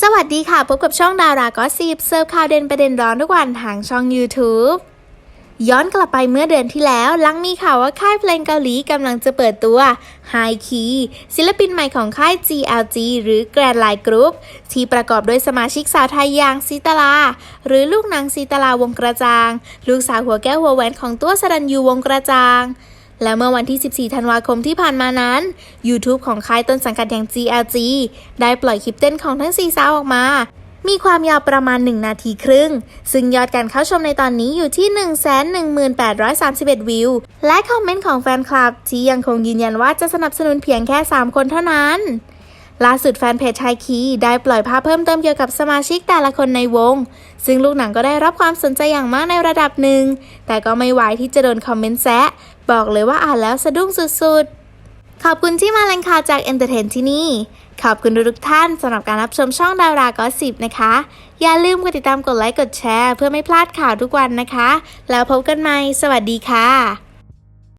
สวัสดีค่ะ พบกับช่องดาราก็ซีบเซิร์ฟข่าวเด่นประเด็นร้อนทุกวันทางช่อง YouTube ย้อนกลับไปเมื่อเดือนที่แล้ว หลังมีข่าวว่าค่ายเพลงเกาหลีกำลังจะเปิดตัว High Key ศิลปินใหม่ของค่าย GLG หรือ Grand Line Group ที่ประกอบด้วยสมาชิกสาวไทยอย่างซีตาลา หรือลูกนางซีตาลาวงกระจาง ลูกสาวหัวแก้วหัวแหวนของตัวสรัญยูวงกระจาง และเมื่อวันที่ 14 ธันวาคมที่ผ่านมานั้น YouTube ของค่ายต้นสังกัดอย่าง GLG ได้ปล่อยคลิปเต้นของทั้ง 4 สาวออกมา มีความยาวประมาณ 1 นาทีครึ่ง ซึ่งยอดการเข้าชมในตอนนี้อยู่ที่ 11831 วิว และคอมเมนต์ของแฟนคลับที่ยังคงยืนยันว่าจะสนับสนุนเพียงแค่ 3 คนเท่านั้น ล่าสุดแฟนเพจไทยคีได้ปล่อยภาพเพิ่มเติมเกี่ยวกับสมาชิกแต่ละคนในวง ซึ่งลูกหนังก็ได้รับความสนใจอย่างมากในระดับหนึ่ง แต่ก็ไม่ไหวที่จะโดนคอมเมนต์แซะ บอกเลยว่าอ่านแล้วสะดุ้งสุดๆ ขอบคุณที่มาแรงข่าวจากเอนเตอร์เทนที่นี่ ขอบคุณทุกท่านสำหรับการรับชมช่องดารากอสิบนะคะ อย่าลืมกดติดตามกดไลค์กดแชร์ เพื่อไม่พลาดข่าวทุกวันนะคะ แล้วพบกันใหม่ สวัสดีค่ะ